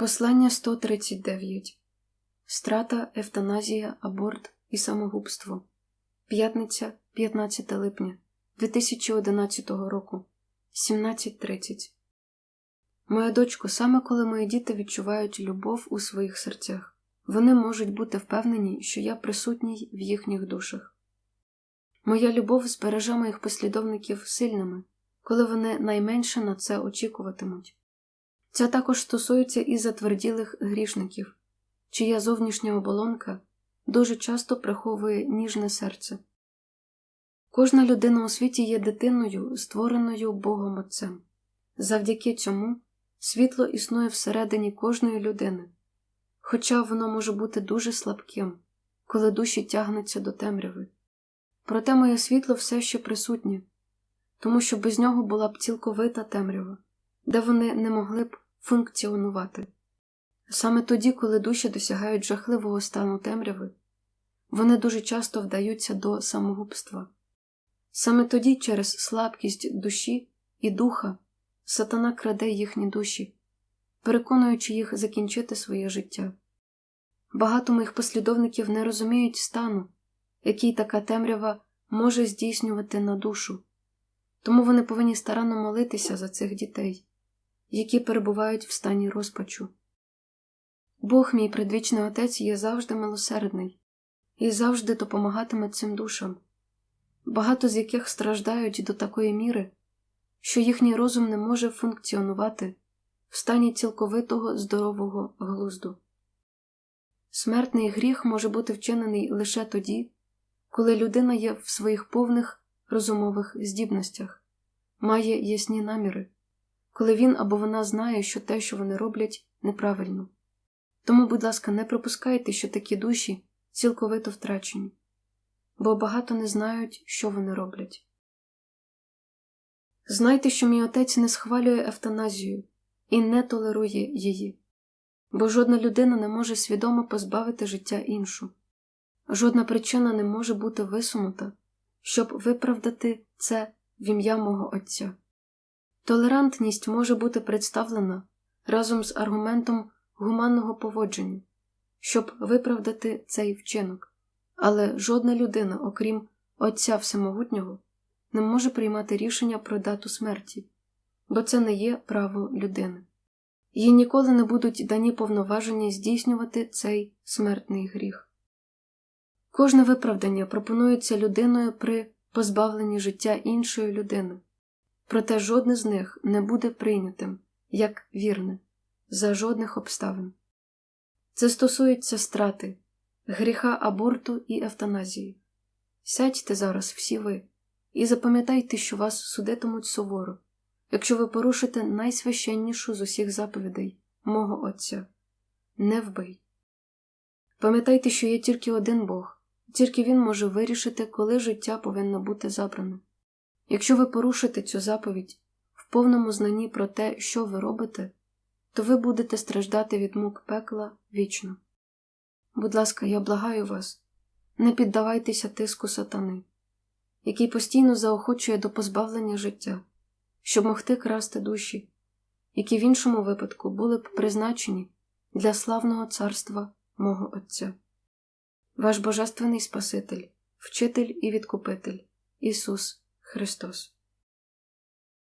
Послання 139 Страта, евтаназія, аборт і самогубство. П'ятниця, 15 липня 2011 року, 17.30. Моя дочко, саме коли мої діти відчувають любов у своїх серцях, вони можуть бути впевнені, що я присутній в їхніх душах. Моя любов збереже моїх послідовників сильними, коли вони найменше на це очікуватимуть. Це також стосується і затверділих грішників, чия зовнішня оболонка дуже часто приховує ніжне серце. Кожна людина у світі є дитиною, створеною Богом Отцем. Завдяки цьому світло існує всередині кожної людини, хоча воно може бути дуже слабким, коли душі тягнуться до темряви. Проте моє світло все ще присутнє, тому що без нього була б цілковита темрява, де вони не могли б функціонувати. Саме тоді, коли душі досягають жахливого стану темряви, вони дуже часто вдаються до самогубства. Саме тоді, через слабкість душі і духа, сатана краде їхні душі, переконуючи їх закінчити своє життя. Багато моїх послідовників не розуміють стану, який така темрява може здійснювати на душу, тому вони повинні старанно молитися за цих дітей, які перебувають в стані розпачу. Бог, мій предвічний Отець, є завжди милосердний і завжди допомагатиме цим душам, багато з яких страждають до такої міри, що їхній розум не може функціонувати в стані цілковитого здорового глузду. Смертний гріх може бути вчинений лише тоді, коли людина є в своїх повних розумових здібностях, має ясні наміри, коли він або вона знає, що те, що вони роблять, неправильно. Тому, будь ласка, не пропускайте, що такі душі цілковито втрачені, бо багато не знають, що вони роблять. Знайте, що мій отець не схвалює евтаназію і не толерує її, бо жодна людина не може свідомо позбавити життя іншу, жодна причина не може бути висунута, щоб виправдати це в ім'я мого Отця. Толерантність може бути представлена разом з аргументом гуманного поводження, щоб виправдати цей вчинок, але жодна людина, окрім Отця Всемогутнього, не може приймати рішення про дату смерті, бо це не є право людини. Їй ніколи не будуть дані повноваження здійснювати цей смертний гріх. Кожне виправдання пропонується людиною при позбавленні життя іншої людини, проте жодне з них не буде прийнятим як вірне за жодних обставин. Це стосується страти, гріха аборту і евтаназії. Сядьте зараз всі ви і запам'ятайте, що вас судитимуть суворо, якщо ви порушите найсвященнішу з усіх заповідей мого Отця не вбий. Пам'ятайте, що є тільки один Бог, тільки Він може вирішити, коли життя повинно бути забране. Якщо ви порушите цю заповідь в повному знанні про те, що ви робите, то ви будете страждати від мук пекла вічно. Будь ласка, я благаю вас, не піддавайтеся тиску сатани, який постійно заохочує до позбавлення життя, щоб могти красти душі, які в іншому випадку були б призначені для славного царства мого Отця. Ваш Божественний Спаситель, Вчитель і Відкупитель Ісус Христос.